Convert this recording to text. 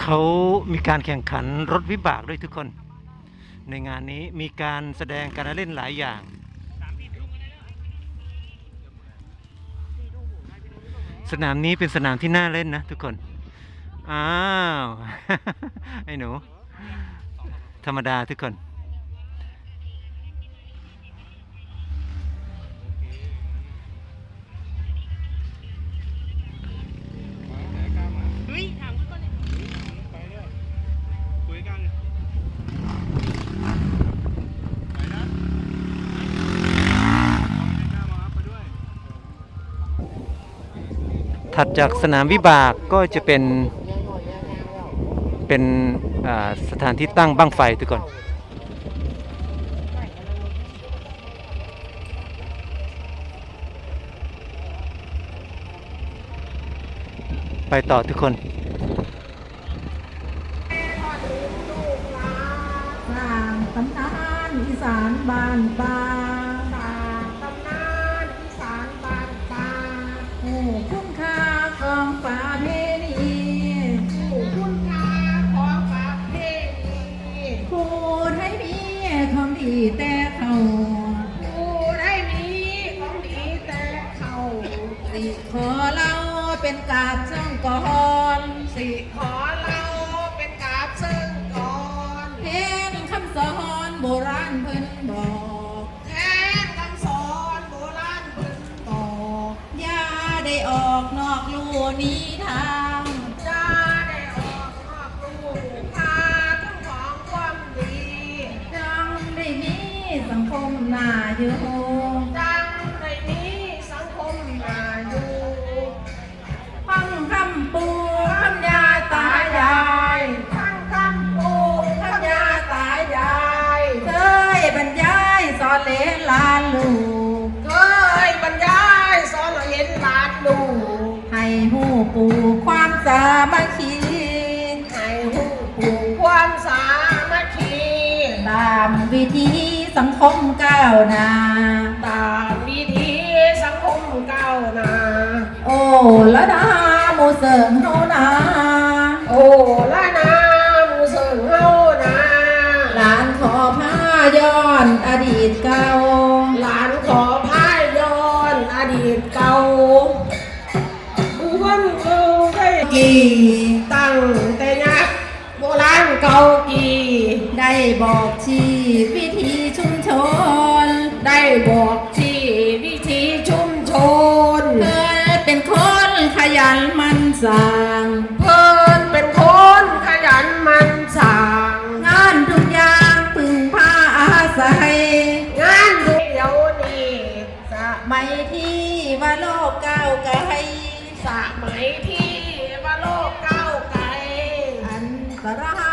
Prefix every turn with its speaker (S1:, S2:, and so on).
S1: เขามีการแข่งขันรถวิบากด้วยทุกคน ในงานนี้มีการแสดงการเล่นหลายอย่าง สนามนี้เป็นสนามที่น่าเล่นนะทุกคน อ้าว ไอ้หนู ธรรมดาทุกคน
S2: ถั
S3: ด
S1: จากสนามวิบากก็จะเป็นเป็นสถานที่ตั้งบั้งไฟทุกคนไปต่อทุกคน
S4: สร้างตำนานอีสานบ้านป่า
S5: ต
S4: ดีแต่เขา
S5: ผู้ได้มีของดีแต่เขา
S4: สิขอเราเป็นกาบช่องก่อน
S5: สิขอเราเป็นกาบซึ่งก่อน
S4: เห็นคำสอนโบราณเพิ่นบอก
S5: แทนคำสอนโบราณเพิ่นบอก
S4: อย่าได้ออกนอกลู่นี้ทาง สังคมน่าอยู่
S5: จังในนี้สังคมน่าอยู่
S4: ฟังคำปูคำยาตายาย
S5: ทั้งคำปูคำยาตายาย
S4: เคยบรรยายสอนเลนลานลูก
S5: เคยบรรยายสอนเราเห็นลานดูก
S4: ให้หูปูความสามัคคี
S5: ให้หูปูความสามัคคี
S4: ตามวิธี สังคมก้าวหน้า
S5: ตามวิธีสังคมก้าวหน้า
S4: โอ้ละดาหมูเสริงเฮานา
S5: โอ้ละนาหมูเสิงเฮานา
S4: หลานขอผ้าย้อนอดีตเก่า
S5: หลานขอพาย้อนอดีตเก่าบุญเก่าได้
S4: กี่ บอกชี้วิธีชุมชน
S5: ได้บอกที่วิธีชุมชน
S4: เคยเป็นคนขยันหมันสร้าง
S5: เพิ่นเป็นคนขยันหมันสั่ง
S4: งานทุกอย่างพึ่งพาอาศัย
S5: งานทุกเดี๋ยวนี้ส
S4: ไม่ที่ว่าโลกก้าวไกล
S5: สมัยที่ว่าโลกก้าวไกล
S4: อันตรา